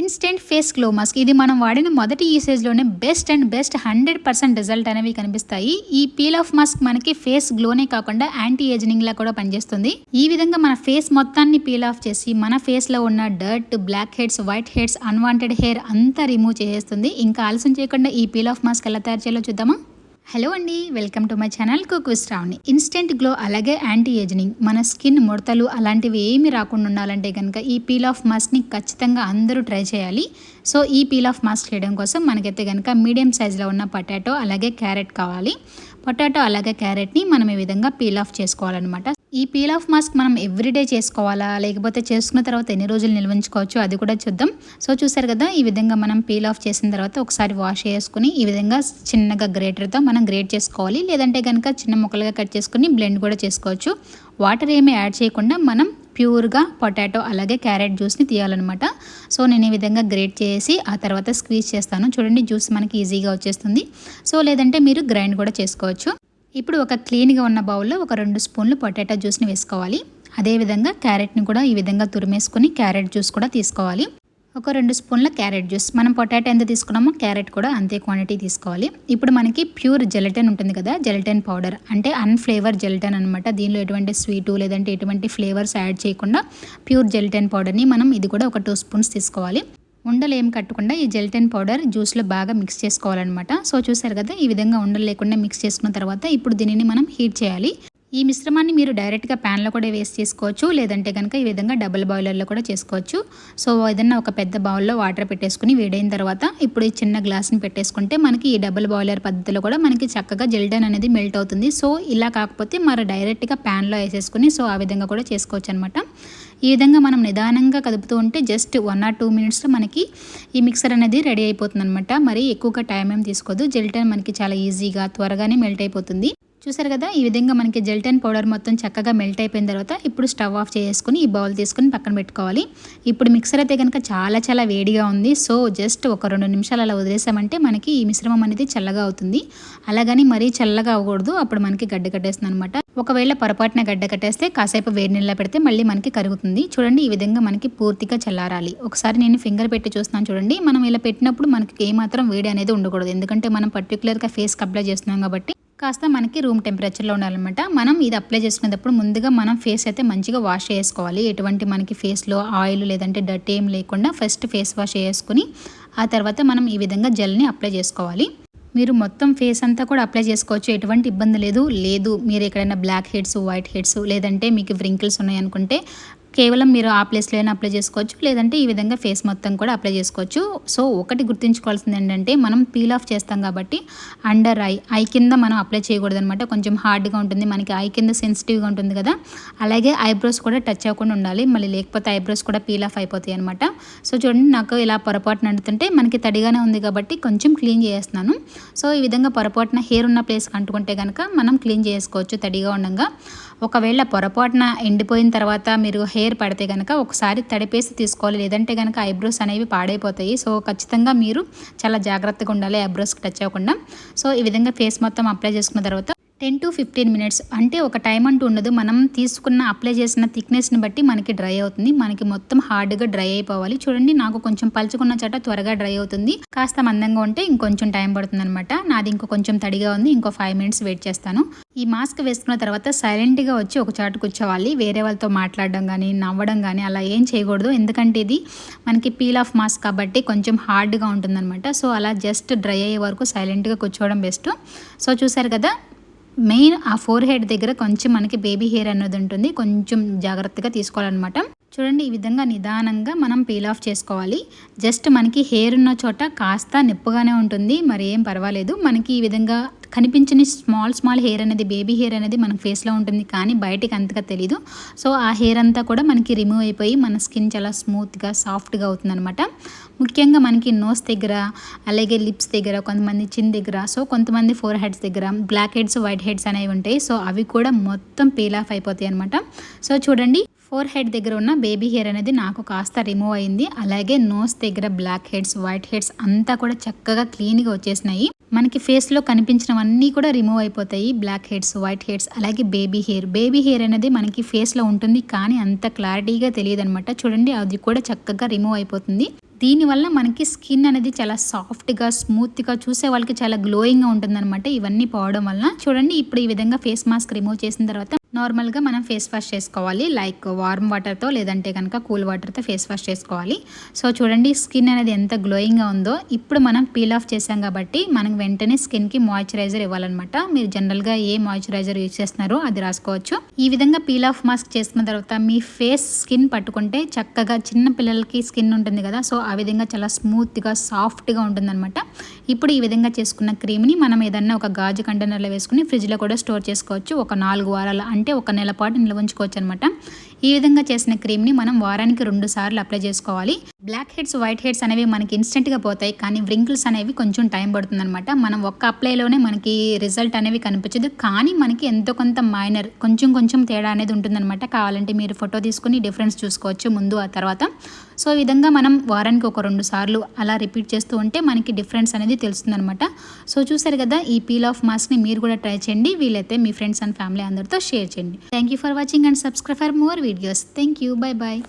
Instant face glow mask. ఇది మనం వాడిన మొదటి యూసేజ్లోనే best and best hundred percent result అనేవి కనిపిస్తాయి. ఈ పీల్ ఆఫ్ మాస్క్ మనకి ఫేస్ గ్లోనే కాకుండా యాంటీ ఏజింగ్ లా కూడా పనిచేస్తుంది. ఈ విధంగా మన ఫేస్ మొత్తాన్ని పీల్ ఆఫ్ చేసి మన ఫేస్లో ఉన్న dirt black heads white heads unwanted hair అంతా రిమూవ్ చేసేస్తుంది. ఇంకా ఆలస్యం చేయకుండా ఈ పీల్ ఆఫ్ మాస్క్ ఎలా తయారు చేయాలో చూద్దామా? హలో అండి welcome to my channel cook Shravani. Instant glow అలాగే యాంటీ ఏజింగ్ మన స్కిన్ ముడతలు అలాంటివి ఏమి రాకుండా ఉండాలంటే కనుక ఈ పీల్ ఆఫ్ మాస్క్ని ఖచ్చితంగా అందరూ ట్రై చేయాలి. సో ఈ పీల్ ఆఫ్ మాస్క్ చేయడం కోసం మనకైతే కనుక మీడియం సైజులో ఉన్న పొటాటో అలాగే క్యారెట్ కావాలి. పొటాటో అలాగే క్యారెట్ని మనం ఈ విధంగా పీల్ ఆఫ్ చేసుకోవాలన్నమాట. ఈ పీల్ ఆఫ్ మాస్క్ మనం ఎవ్రీడే చేసుకోవాలా? లేకపోతే చేసుకున్న తర్వాత ఎన్ని రోజులు నిల్వించుకోవచ్చు? అది కూడా చూద్దాం. సో చూసారు కదా ఈ విధంగా మనం పీల్ ఆఫ్ చేసిన తర్వాత ఒకసారి వాష్ చేసుకుని ఈ విధంగా చిన్నగా గ్రేటర్తో మనం గ్రేట్ చేసుకోవాలి. లేదంటే కనుక చిన్న ముక్కలుగా కట్ చేసుకుని బ్లెండ్ కూడా చేసుకోవచ్చు. వాటర్ ఏమీ యాడ్ చేయకుండా మనం ప్యూర్గా పొటాటో అలాగే క్యారెట్ జ్యూస్ని తీయాలన్నమాట. సో నేను ఈ విధంగా గ్రేట్ చేసి ఆ తర్వాత స్క్వీజ్ చేస్తాను. చూడండి జ్యూస్ మనకి ఈజీగా వచ్చేస్తుంది. సో లేదంటే మీరు గ్రైండ్ కూడా చేసుకోవచ్చు. ఇప్పుడు ఒక క్లీన్గా ఉన్న బౌల్లో ఒక రెండు స్పూన్లు పొటాటో జ్యూస్ని వేసుకోవాలి. అదేవిధంగా క్యారెట్ని కూడా ఈ విధంగా తురిమేసుకొని క్యారెట్ జ్యూస్ కూడా తీసుకోవాలి. ఒక రెండు స్పూన్ల క్యారెట్ జ్యూస్. మనం పొటాటో ఎంత తీసుకున్నామో క్యారెట్ కూడా అంతే క్వాంటిటీ తీసుకోవాలి. ఇప్పుడు మనకి ప్యూర్ జెలటన్ ఉంటుంది కదా జెలటన్ పౌడర్. అంటే అన్ఫ్లేవర్ జెలటన్ అనమాట దీనిలో ఎటువంటి స్వీటు లేదంటే ఎటువంటి ఫ్లేవర్స్ యాడ్ చేయకుండా ప్యూర్ జెలటన్ పౌడర్ని మనం ఇది కూడా ఒక టూ స్పూన్స్ తీసుకోవాలి. ఉండలు ఏం కట్టకుండా ఈ జెల్టెన్ పౌడర్ జ్యూస్లో బాగా మిక్స్ చేసుకోవాలన్నమాట. సో చూసారు కదా ఈ విధంగా ఉండలు లేకుండా మిక్స్ చేసుకున్న తర్వాత ఇప్పుడు దీనిని మనం హీట్ చేయాలి. ఈ మిశ్రమాన్ని మీరు డైరెక్ట్గా ప్యాన్లో కూడా వేస్ట్ చేసుకోవచ్చు లేదంటే కనుక ఈ విధంగా డబుల్ బాయిలర్లో కూడా చేసుకోవచ్చు. సో ఏదన్నా ఒక పెద్ద బౌల్లో వాటర్ పెట్టేసుకుని వేడైన తర్వాత ఇప్పుడు ఈ చిన్న గ్లాస్ని పెట్టేసుకుంటే మనకి ఈ డబుల్ బాయిలర్ పద్ధతిలో కూడా మనకి చక్కగా జెల్డన్ అనేది మెల్ట్ అవుతుంది. సో ఇలా కాకపోతే మరి డైరెక్ట్గా ప్యాన్లో వేసేసుకుని సో ఆ విధంగా కూడా చేసుకోవచ్చు అనమాట ఈ విధంగా మనం నిదానంగా కదుపుతూ ఉంటే జస్ట్ వన్ ఆర్ టూ మినిట్స్లో మనకి ఈ మిక్సర్ అనేది రెడీ అయిపోతుంది అనమాట మరి ఎక్కువగా టైం ఏం తీసుకోదు. జెల్టన్ మనకి చాలా ఈజీగా త్వరగానే మెల్ట్ అయిపోతుంది. చూసారు కదా ఈ విధంగా మనకి జెల్టన్ పౌడర్ మొత్తం చక్కగా మెల్ట్ అయిపోయిన తర్వాత ఇప్పుడు స్టవ్ ఆఫ్ చేసుకుని ఈ బౌల్ తీసుకుని పక్కన పెట్టుకోవాలి. ఇప్పుడు మిక్సర్ అయితే కనుక చాలా చాలా వేడిగా ఉంది. సో జస్ట్ ఒక రెండు నిమిషాలు అలా వదిలేసామంటే మనకి ఈ మిశ్రమం అనేది చల్లగా అవుతుంది. అలాగని మరీ చల్లగా అవ్వకూడదు. అప్పుడు మనకి గడ్డ కట్టేస్తుంది అనమాట ఒకవేళ పొరపాటున గడ్డ కట్టేస్తే కాసేపు వేడి నీళ్ళ పెడితే మళ్ళీ మనకి కరుగుతుంది. చూడండి ఈ విధంగా మనకి పూర్తిగా చల్లారాలి. ఒకసారి నేను ఫింగర్ పెట్టి చూస్తున్నాను చూడండి. మనం ఇలా పెట్టినప్పుడు మనకి ఏమాత్రం వేడి అనేది ఉండకూడదు. ఎందుకంటే మనం పర్టికులర్గా ఫేస్కి అప్లై చేస్తున్నాం కాబట్టి. కాస్త మనకి రూమ్ టెంపరేచర్లో ఉండాలన్నమాట. మనం ఇది అప్లై చేసుకునేటప్పుడు ముందుగా మనం ఫేస్ అయితే మంచిగా వాష్ చేసుకోవాలి. ఎటువంటి మనకి ఫేస్లో ఆయిల్ లేదంటే డర్ట్ ఏం లేకుండా ఫస్ట్ ఫేస్ వాష్ చేసుకుని ఆ తర్వాత మనం ఈ విధంగా జెల్ని అప్లై చేసుకోవాలి. మీరు మొత్తం ఫేస్ అంతా కూడా అప్లై చేసుకోవచ్చు. ఎటువంటి ఇబ్బంది లేదు. లేదు మీరు ఎక్కడైనా బ్లాక్ హెడ్స్ వైట్ హెడ్స్ లేదంటే మీకు వ్రింకిల్స్ ఉన్నాయనుకుంటే కేవలం మీరు ఆ ప్లేస్లో అయినా అప్లై చేసుకోవచ్చు లేదంటే ఈ విధంగా ఫేస్ మొత్తం కూడా అప్లై చేసుకోవచ్చు. సో ఒకటి గుర్తుంచుకోవాల్సింది ఏంటంటే మనం పీల్ ఆఫ్ చేస్తాం కాబట్టి అండర్ ఐ ఐ కింద మనం అప్లై చేయకూడదు అనమాట కొంచెం హార్డ్గా ఉంటుంది మనకి ఐ కింద సెన్సిటివ్గా ఉంటుంది కదా. అలాగే ఐబ్రోస్ కూడా టచ్ అవ్వకుండా ఉండాలి. మళ్ళీ లేకపోతే ఐబ్రోస్ కూడా పీల్ ఆఫ్ అయిపోతాయి అనమాట సో చూడండి నాకు ఇలా పొరపాటున నడుతుంటే మనకి తడిగానే ఉంది కాబట్టి కొంచెం క్లీన్ చేస్తున్నాను సో ఈ విధంగా పొరపాటున హెయిర్ ఉన్న ప్లేస్కి అంటుకుంటే కనుక మనం క్లీన్ చేసుకోవచ్చు తడిగా ఉండగా. ఒకవేళ పొరపాటున ఎండిపోయిన తర్వాత మీరు హెయిర్ పడితే కనుక ఒకసారి తడిపేసి తీసుకోవాలి. లేదంటే కనుక ఐబ్రోస్ అనేవి పాడైపోతాయి. సో ఖచ్చితంగా మీరు చాలా జాగ్రత్తగా ఉండాలి ఐబ్రోస్కి టచ్ అవ్వకుండా. సో ఈ విధంగా ఫేస్ మొత్తం అప్లై చేసుకున్న తర్వాత టెన్ టు ఫిఫ్టీన్ మినిట్స్ అంటే ఒక టైం అంటూ ఉండదు. మనం తీసుకున్న అప్లై చేసిన థిక్నెస్ని బట్టి మనకి డ్రై అవుతుంది. మనకి మొత్తం హార్డ్గా డ్రై అయిపోవాలి. చూడండి నాకు కొంచెం పలుచుకున్న చోట త్వరగా డ్రై అవుతుంది. కాస్త మందంగా ఉంటే ఇంకొంచెం టైం పడుతుంది అనమాట నాది ఇంకో కొంచెం తడిగా ఉంది. ఇంకో ఫైవ్ మినిట్స్ వెయిట్ చేస్తాను. ఈ మాస్క్ వేసుకున్న తర్వాత సైలెంట్గా వచ్చి ఒక చాటు కూర్చోవాలి. వేరే వాళ్ళతో మాట్లాడడం కానీ నవ్వడం కానీ అలా ఏం చేయకూడదు. ఎందుకంటే ఇది మనకి పీల్ ఆఫ్ మాస్క్ కాబట్టి కొంచెం హార్డ్గా ఉంటుందన్నమాట. సో అలా జస్ట్ డ్రై అయ్యే వరకు సైలెంట్గా కూర్చోవడం బెస్ట్. సో చూసారు కదా మెయిన్ ఆ ఫోర్ హెడ్ దగ్గర కొంచెం మనకి బేబీ హెయిర్ అన్నది ఉంటుంది. కొంచెం జాగ్రత్తగా తీసుకోవాలన్నమాట. చూడండి ఈ విధంగా నిదానంగా మనం పీల్ ఆఫ్ చేసుకోవాలి. జస్ట్ మనకి హెయిర్ ఉన్న చోట కాస్త నిప్పుగానే ఉంటుంది. మరి ఏం పర్వాలేదు. మనకి ఈ విధంగా కనిపించని స్మాల్ స్మాల్ హెయిర్ అనేది బేబీ హెయిర్ అనేది మన ఫేస్లో ఉంటుంది కానీ బయటికి అంతగా తెలీదు. సో ఆ హెయిర్ అంతా కూడా మనకి రిమూవ్ అయిపోయి మన స్కిన్ చాలా స్మూత్గా సాఫ్ట్గా అవుతుందన్నమాట. ముఖ్యంగా మనకి నోస్ దగ్గర అలాగే లిప్స్ దగ్గర కొంతమంది చిన్ దగ్గర సో కొంతమంది ఫోర్ హెడ్స్ దగ్గర బ్లాక్ హెడ్స్ వైట్ హెడ్స్ అనేవి ఉంటాయి. సో అవి కూడా మొత్తం పీల్ ఆఫ్ అయిపోతాయి అనమాట సో చూడండి ఫోర్ హెడ్ దగ్గర ఉన్న బేబీ హెయిర్ అనేది నాకు కాస్త రిమూవ్ అయింది. అలాగే నోస్ దగ్గర బ్లాక్ హెడ్స్ వైట్ హెడ్స్ అంతా కూడా చక్కగా క్లీన్గా వచ్చేసినాయి. మనకి ఫేస్లో కనిపించినవన్నీ కూడా రిమూవ్ అయిపోతాయి. బ్లాక్ హెడ్స్ వైట్ హెడ్స్ అలాగే బేబీ హెయిర్. బేబీ హెయిర్ అనేది మనకి ఫేస్లో ఉంటుంది కానీ అంత క్లారిటీగా తెలియదు అనమాట చూడండి అది కూడా చక్కగా రిమూవ్ అయిపోతుంది. దీనివల్ల మనకి స్కిన్ అనేది చాలా సాఫ్ట్గా స్మూత్గా చూసే వాళ్ళకి చాలా గ్లోయింగ్గా ఉంటుందన్నమాట ఇవన్నీ పోవడం వల్ల చూడండి ఇప్పుడు ఈ విధంగా ఫేస్ మాస్క్ రిమూవ్ చేసిన తర్వాత నార్మల్గా మనం ఫేస్ వాష్ చేసుకోవాలి. లైక్ వార్మ్ వాటర్తో లేదంటే కనుక కూల్ వాటర్తో ఫేస్ వాష్ చేసుకోవాలి. సో చూడండి స్కిన్ అనేది ఎంత గ్లోయింగ్గా ఉందో ఇప్పుడు మనం పీల్ ఆఫ్ చేసాం కాబట్టి మనం వెంటనే స్కిన్కి మాయిశ్చరైజర్ ఇవ్వాలన్నమాట. మీరు జనరల్గా ఏ మాయిశ్చరైజర్ యూజ్ చేస్తున్నారో అది రాసుకోవచ్చు. ఈ విధంగా పీల్ ఆఫ్ మాస్క్ చేసుకున్న తర్వాత మీ ఫేస్ స్కిన్ పట్టుకుంటే చక్కగా చిన్న పిల్లలకి స్కిన్ ఉంటుంది కదా సో ఆ విధంగా చాలా స్మూత్గా సాఫ్ట్గా ఉంటుందన్నమాట. ఇప్పుడు ఈ విధంగా చేసుకున్న క్రీమ్ని మనం ఏదన్నా ఒక గాజు కంటైనర్లో వేసుకుని ఫ్రిడ్జ్లో కూడా స్టోర్ చేసుకోవచ్చు. ఒక నాలుగు వారాల అంటే ఒక నెల పాటు నిల్వ ఉంచుకోవచ్చు అనమాట ఈ విధంగా చేసిన క్రీమ్ని మనం వారానికి రెండు సార్లు అప్లై చేసుకోవాలి. బ్లాక్ హెడ్స్ వైట్ హెడ్స్ అనేవి మనకి ఇన్స్టెంట్గా పోతాయి. కానీ వ్రింకిల్స్ అనేవి కొంచెం టైం పడుతుంది అనమాట మనం ఒక్క అప్లైలోనే మనకి రిజల్ట్ అనేవి కనిపించదు. కానీ మనకి ఎంతో కొంత మైనర్ కొంచెం కొంచెం తేడా అనేది ఉంటుందన్నమాట కావాలంటే మీరు ఫోటో తీసుకుని డిఫరెన్స్ చూసుకోవచ్చు. ముందు ఆ తర్వాత సో ఈ విధంగా మనం వారానికి ఒక రెండు సార్లు అలా రిపీట్ చేస్తూ ఉంటే మనకి డిఫరెన్స్ అనేది తెలుస్తుందనమాట సో చూసారు కదా ఈ పీల్ ఆఫ్ మాస్క్ని మీరు కూడా ట్రై చేయండి. వీలైతే మీ ఫ్రెండ్స్ అండ్ ఫ్యామిలీ అందరితో షేర్ చేయండి. Thank you for watching and subscribe for more videos. Thank you. Bye bye